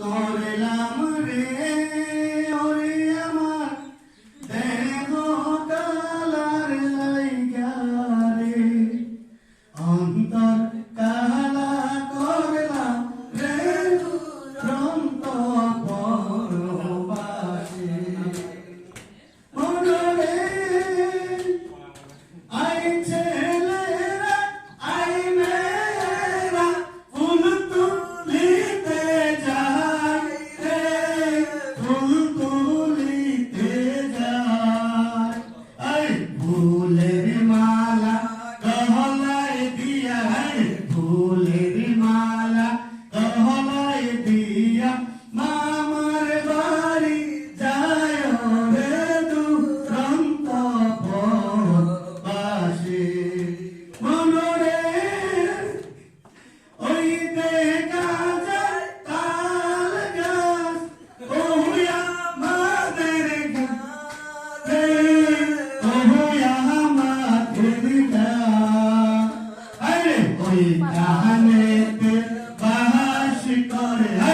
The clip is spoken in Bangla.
করলাম রে, ওরে আমার। দেহতালার লাইগা রে। অন্তর কালা করলাম রে প্রন্ত পরপাশে মনরে আইছে Who ওই জাহানেতে বাস করে